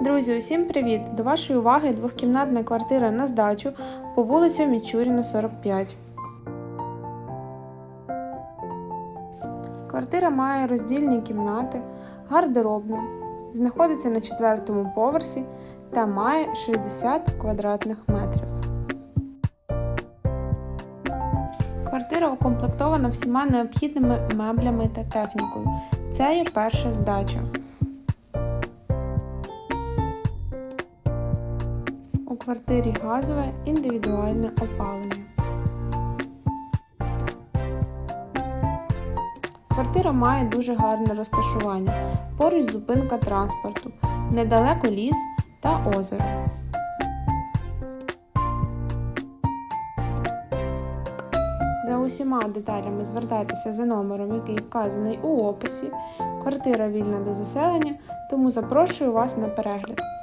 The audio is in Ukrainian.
Друзі, усім привіт! До вашої уваги двохкімнатна квартира на здачу по вулицю Мічуріна, 45. Квартира має роздільні кімнати, гардеробну, знаходиться на четвертому поверсі та має 60 квадратних метрів. Квартира укомплектована всіма необхідними меблями та технікою. Це є перша здача. У квартирі газове індивідуальне опалення. Квартира має дуже гарне розташування. Поруч зупинка транспорту, недалеко ліс та озеро. За усіма деталями звертайтеся за номером, який вказаний у описі. Квартира вільна до заселення, тому запрошую вас на перегляд.